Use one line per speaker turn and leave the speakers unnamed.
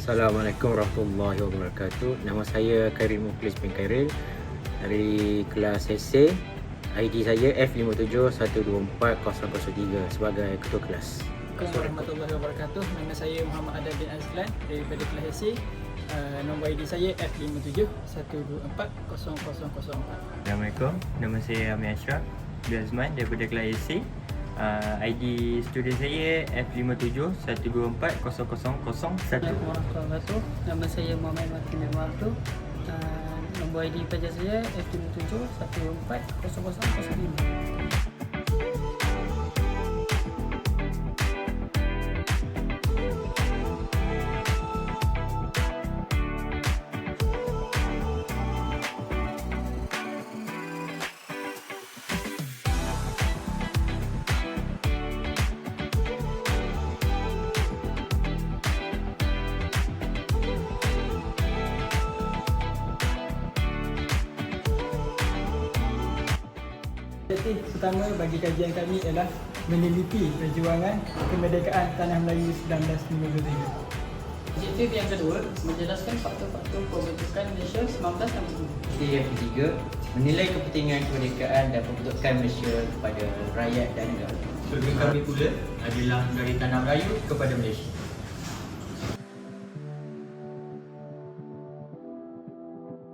Assalamualaikum warahmatullahi wabarakatuh. Nama saya Khairil Muklis bin Khairil dari kelas SA. ID saya F57124003 sebagai ketua kelas.
Assalamualaikum warahmatullahi wabarakatuh. Nama saya Muhammad Adab bin Azlan daripada kelas SC. Uh, nombor ID saya F57124004.
Assalamualaikum, nama saya Amir Ashraf bin Azman daripada kelas AC. Uh, ID student saya F57124001.
Assalamualaikum warahmatullahi wabarakatuh. Nama saya Muhammad Matin Martu. Uh, nombor ID pelajar saya F57140005.
Objektif pertama bagi kajian kami ialah meneliti perjuangan kemerdekaan Tanah Melayu 1953.
Objektif yang kedua, menjelaskan faktor-faktor pembentukan Malaysia 1963.
Jadi yang ketiga, menilai kepentingan kemerdekaan dan pembentukan Malaysia kepada rakyat dan negara.
Slogan kami pula adalah dari Tanah Melayu kepada Malaysia.